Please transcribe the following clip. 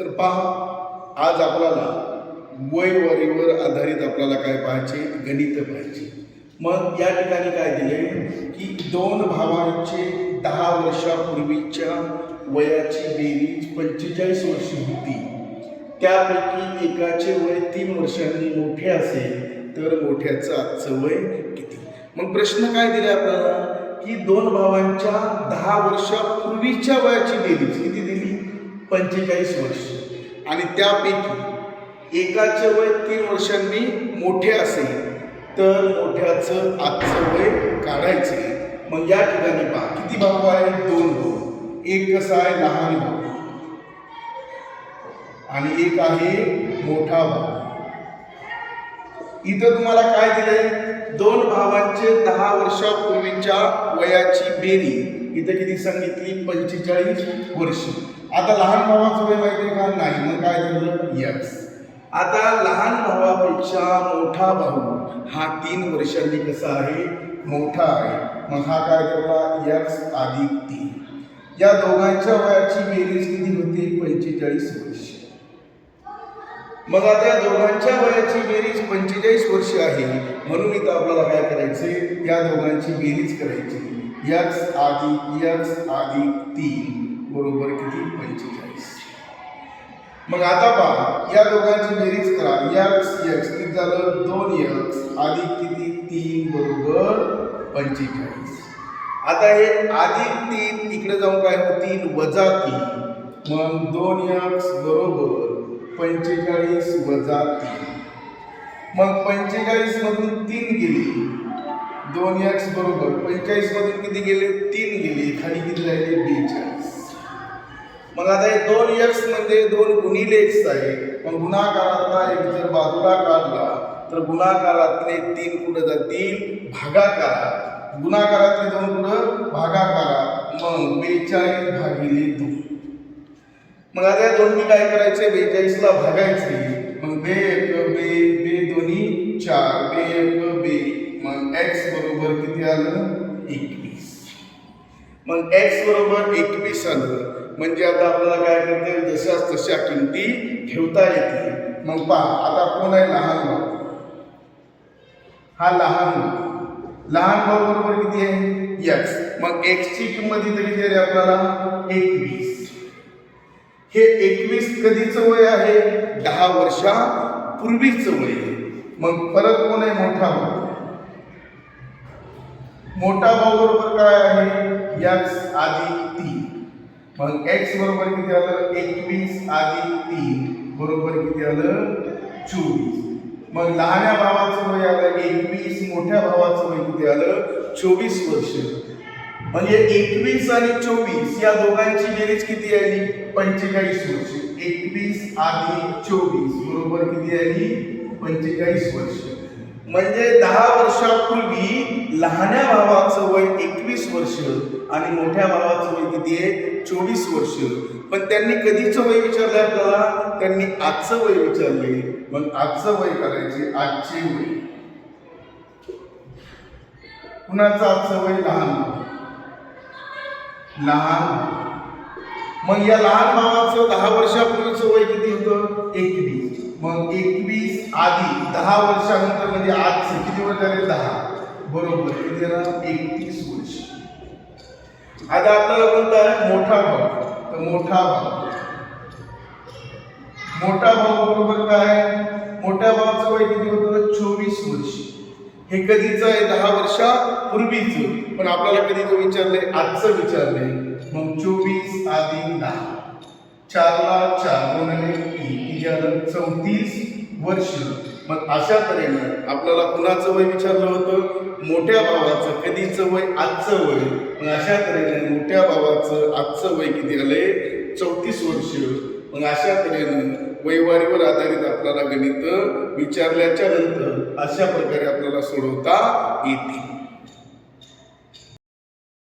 तर पहा आज आपल्याला वयवारीवर आधारित आपल्याला काय पाहायचे? गणित पाहायचे. मग या ठिकाणी काय दिले? की दोन भावांचे दहा वर्षापूर्वीच्या वयाची बेरीज पंचेचाळीस वर्ष होती. त्यापैकी एकाचे वय तीन वर्षांनी मोठे असेल तर मोठ्याचं आजचं वय किती? मग प्रश्न काय दिले आपल्याला? की दोन भावांच्या दहा वर्षापूर्वीच्या वयाची बेरीज किती पंचेचाळीस वर्ष. आणि त्यापैकी एकाचे वय तीन वर्षांनी मोठे असेल तर मोठ्याचं आजचं वय काढायचे मग या ठिकाणी पहा किती भाऊ आहे दोन भाऊ. एक कसा आहे लहान भाऊ. आणि एक आहे मोठा भाऊ. इथं तुम्हाला काय दिलंय? दोन भावांचे दहा वर्षापूर्वीच्या वयाची बेरी. इथं किती सांगितली? पंचेचाळीस वर्ष. आता लहान भावाचं वय माहिती का? नाही. मग काय झालं? यक्स. आता लहान भावापेक्षा मोठा भाऊ हा तीन वर्षांनी कसा आहे? मोठा आहे. मग हा काय ठरला? यक्स अधिक तीन या दोघांच्या वयाची बेरीज किती होती? पंचेचाळीस वर्ष. मग आता या दोघांच्या वयाची बेरीज पंचेचाळीस वर्ष आहे. म्हणून इथं आपल्याला काय करायचे? या दोघांची बेरीज करायची. यक्स आधी यक्स आधी तीन बरोबर किती? पंचेचाळीस. मग आता पहा या दोघांची बेरीज करा. X x. किती झालं? दोन यक्स. अधिक किती? तीन बरोबर पंचेचाळीस. आता हे अधिक तीन इकडे जाऊन काय होतील वजा तीन. मग दोन यक्स बरोबर पंचेचाळीस वजा तीन. मग पंचेचाळीस मधून तीन गेली. दोन एक्स बरोबर. पंचेचाळीस मधून किती गेले? तीन गेले. खाली किती राहिले? बेचाळीस. मग आता हे दोन एक्स म्हणजे दोन गुणिले एक्स आहे. मग गुणाकारातला एक जर बाजूला काढला तर गुणाकारातले तीन कुठं जातील? भागाकारात. गुणाकारातले दोन कुठं? भागाकारात. मग बेचाळीस भागिले दोन. मग आता या दोन्ही काय करायचे बेचाळीसला भागायचे मग बे एक बे बे दोन्ही चार बे एक बे. मग एक्स बरोबर किती आलं? एकवीस. मग एक्स बरोबर एकवीस आलं. म्हणजे आता आपल्याला काय करता येईल? जशाच तशा किमती ठेवता येतील. मग पहा आता कोण आहे लहान भाऊ? हा लहान भाऊ. लहान भाऊ बरोबर किती आहे? यक्स मग एक्सची किंमत इथे किती आहे आपल्याला? एकवीस. हे एकवीस कधीचं वय आहे? दहा वर्षापूर्वीच वय. मग परत कोण आहे मोठा भाऊ? मोठा भाऊ बरोबर काय आहे? एक्स आधी तीन मग एक्स बरोबर किती आलं? एकवीस आधी तीन बरोबर किती आलं? चोवीस. मग लहान्या भावाचं वय आलं एकवीस मोठ्या भावाचं वय किती आलं? चोवीस वर्ष. म्हणजे एकवीस आणि चोवीस या दोघांची बेरीज किती आली? पंचेचाळीस वर्ष. एकवीस अधिक चोवीस बरोबर किती आली पंचेचाळीस वर्ष. म्हणजे दहा वर्षापूर्वी लहान्या भावाचं वय एकवीस वर्ष आणि मोठ्या भावाचं वय किती आहे? चोवीस वर्ष. पण त्यांनी कधीचं वय विचारलं आपल्याला? त्यांनी आजचं वय विचारले. मग आजचं वय करायचे आजचे वय. कुणाचं आजचं वय? लहान. भाऊ लहान. मग या लहान भावाचं दहा वर्षापूर्वीचं वय किती होतं? एकवीस. मग एकवीस आधी दहा वर्षानंतर म्हणजे आजचे किती वर्ष झाले? दहा. बरोबर किती ना एकतीस वर्ष. आता आपल्याला कोणता आहे मोठा भाऊ. तर मोठा भाऊ. मोठा भाऊ बरोबर काय? मोठ्या भावाचं वय किती होतं? चोवीस वर्ष. हे कधीचं आहे? दहा वर्षापूर्वीचं. पण आपल्याला कधी विचारलंय? आजचं विचारलंय. मग चोवीस आधी दहा. चारला चार दोनाने तीन चौतीस वर्ष. मग अशा तऱ्हेनं आपल्याला कुणाचं वय विचारलं होतं? मोठ्या भावाचं कधीचं वय? आजचं वय. मग अशा तऱ्हेने मोठ्या भावाचं आजचं वय किती आले चौतीस वर्ष. मग अशा तऱ्हेनं वैवारीवर आधारित आपल्याला गणित विचारल्याच्या नंतर अशा प्रकारे आपल्याला सोडवता येतील.